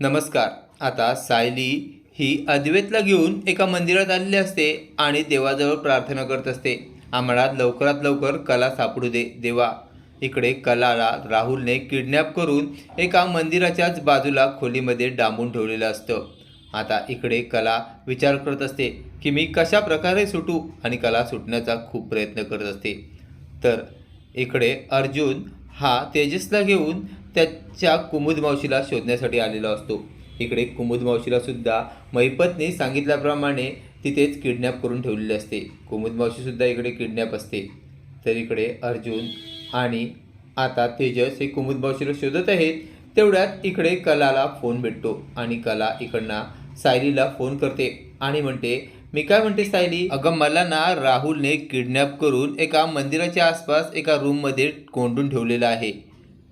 नमस्कार. आता सायली ही अद्वैतला घेऊन एका मंदिरात आलेली असते आणि देवाजवळ प्रार्थना करत असते. आम्हाला लवकरात लवकर कला सापडू दे देवा. इकडे कलाला राहुलने किडनॅप करून एका मंदिराच्याच बाजूला खोलीमध्ये डांबून ठेवलेलं असतं. आता इकडे कला विचार करत असते की मी कशा प्रकारे सुटू आणि कला सुटण्याचा खूप प्रयत्न करत असते. तर इकडे अर्जुन हा तेजसला घेऊन त्याच्या कुमुद मावशीला शोधण्यासाठी आलेला असतो. इकडे कुमुद मावशीलासुद्धा महिपतने सांगितल्याप्रमाणे तिथेच किडनॅप करून ठेवलेली असते. कुमुद मावशीसुद्धा इकडे किडनॅप असते. तर इकडे अर्जुन आणि आता तेजस हे कुमुद मावशीला शोधत आहेत. तेवढ्यात इकडे कलाला फोन भेटतो आणि कला इकडनं सायलीला फोन करते आणि म्हणते मी काय म्हणते सायली? अगं मला ना राहुलने किडनॅप करून एका मंदिराच्या आसपास एका रूममध्ये कोंडून ठेवलेलं आहे.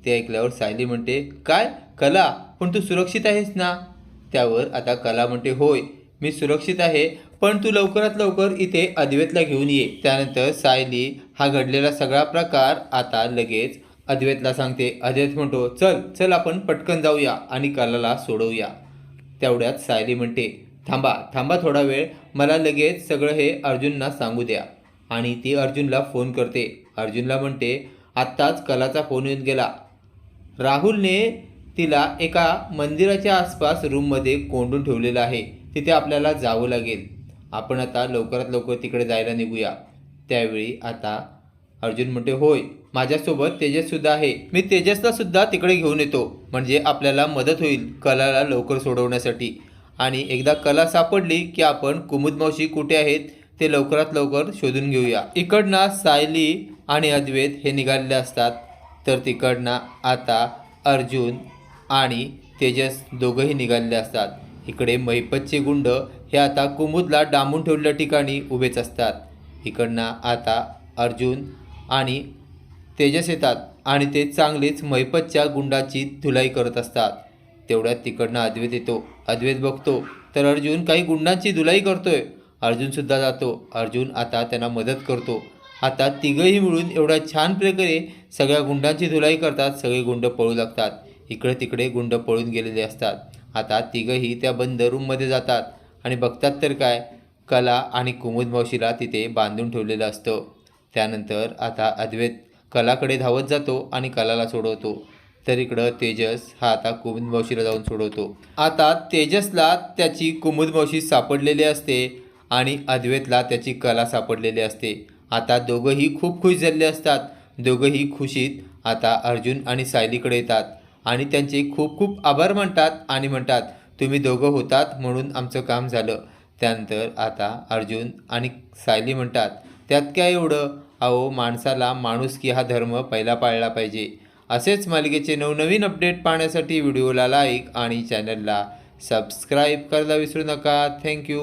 ते ऐकल्यावर सायली म्हणते काय? कला? पण तू सुरक्षित आहेस ना? त्यावर आता कला म्हणते होय मी सुरक्षित आहे पण तू लवकरात लवकर इथे अद्वैतला घेऊन ये. त्यानंतर सायली हा घडलेला सगळा प्रकार आता लगेच अद्वैतला सांगते. अद्वैत म्हणतो चल चल आपण पटकन जाऊया आणि कलाला सोडवूया. तेवढ्यात सायली म्हणते थांबा थांबा थोडा वेळ मला लगेच सगळं हे अर्जुनना सांगू द्या. आणि ती अर्जुनला फोन करते. अर्जुनला म्हणते आत्ताच कलाचा फोन येऊन गेला. राहुलने तिला एका मंदिराच्या आसपास रूममध्ये कोंडून ठेवलेलं आहे. तिथे आपल्याला जावं लागेल. आपण आता लवकरात लवकर तिकडे जायला निघूया. त्यावेळी आता अर्जुन म्हणते होय माझ्यासोबत तेजससुद्धा आहे. मी तेजसला सुद्धा तिकडे घेऊन येतो. म्हणजे आपल्याला मदत होईल कलाला लवकर सोडवण्यासाठी. आणि एकदा कला सापडली की आपण कुमुद मावशी कुठे आहेत ते लवकरात लवकर शोधून घेऊया. इकडनं सायली आणि अद्वैत हे निघालेले असतात. तर तिकडनं आता अर्जुन आणि तेजस दोघंही निघालेले असतात. इकडे महिपतचे गुंड हे आता कुमुदला डांबून ठेवलेल्या ठिकाणी उभेच असतात. इकडनं आता अर्जुन आणि तेजस येतात आणि ते चांगलेच महिपतच्या गुंडाची धुलाई करत असतात. तेवढ्यात तिकडनं अद्वैत येतो. अद्वैत बघतो तर अर्जुन काही गुंडांची धुलाई करतोय. अर्जुनसुद्धा जातो. अर्जुन आता त्यांना मदत करतो. आता तिघंही मिळून एवढ्या छान प्रकारे सगळ्या गुंडांची धुलाई करतात सगळे गुंड पळू लागतात. इकडे तिकडे गुंड पळून गेलेले असतात. आता तिघंही त्या बंद रूममध्ये जातात आणि बघतात तर काय कला आणि कुमुद मावशीला तिथे बांधून ठेवलेलं असतं. त्यानंतर आता अद्वैत कलाकडे धावत जातो आणि कलाला सोडवतो. तर इकडं तेजस हा आता कुमुद मावशीला जाऊन सोडवतो. आता तेजसला त्याची कुमुद मावशी सापडलेली असते आणि अद्वैतला त्याची कला सापडलेली असते. आता दोघंही खूप खुश झाले असतात. दोघंही खुशीत आता अर्जुन आणि सायलीकडे येतात आणि त्यांचे खूप खूप आभार म्हणतात आणि म्हणतात तुम्ही दोघं होतात म्हणून आमचं काम झालं. त्यानंतर आता अर्जुन आणि सायली म्हणतात त्यात काय एवढं? अहो माणसाला माणूस की हा धर्म पहिला पाळला पाहिजे. असेच मालिकेचे नवनवीन अपडेट पाहण्यासाठी व्हिडिओला लाईक आणि चॅनलला सबस्क्राईब करायला विसरू नका. थँक्यू